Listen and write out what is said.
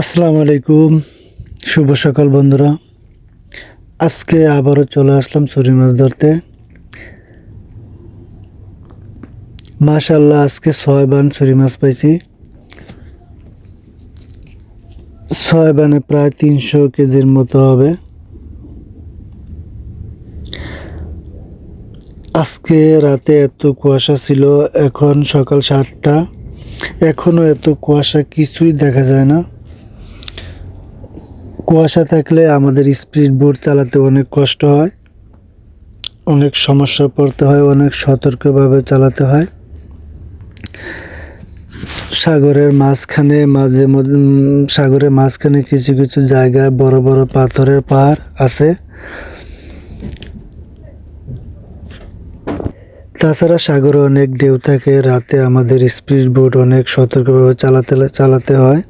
আসসালামু আলাইকুম। শুভ সকাল বন্ধুরা। আজকে আবারও চলে আসলাম ছুরি মাছ ধরতে। মাশাল্লাহ আজকে ছয় বান ছুরি মাছ পাইছি। ছয় বানে প্রায় তিনশো কেজির মতো হবে। আজকে রাতে এত কুয়াশা ছিল, এখন সকাল সাতটা। এখনও এত কুয়াশা কিছুই দেখা যায় না। কুয়াশা থাকলে আমাদের স্পিড বোট চালাতে অনেক কষ্ট হয়। অনেক সমস্যা পড়তে হয়, অনেক সতর্কভাবে চালাতে হয়। সাগরের মাঝখানে মাঝে সাগরের মাঝখানে কিছু কিছু জায়গায় বড় বড় পাথরের পাহাড় আছে। তাছাড়া সাগরে অনেক ঢেউ থাকে রাতে আমাদের স্পিড বোট অনেক সতর্কভাবে চালাতে চালাতে হয়।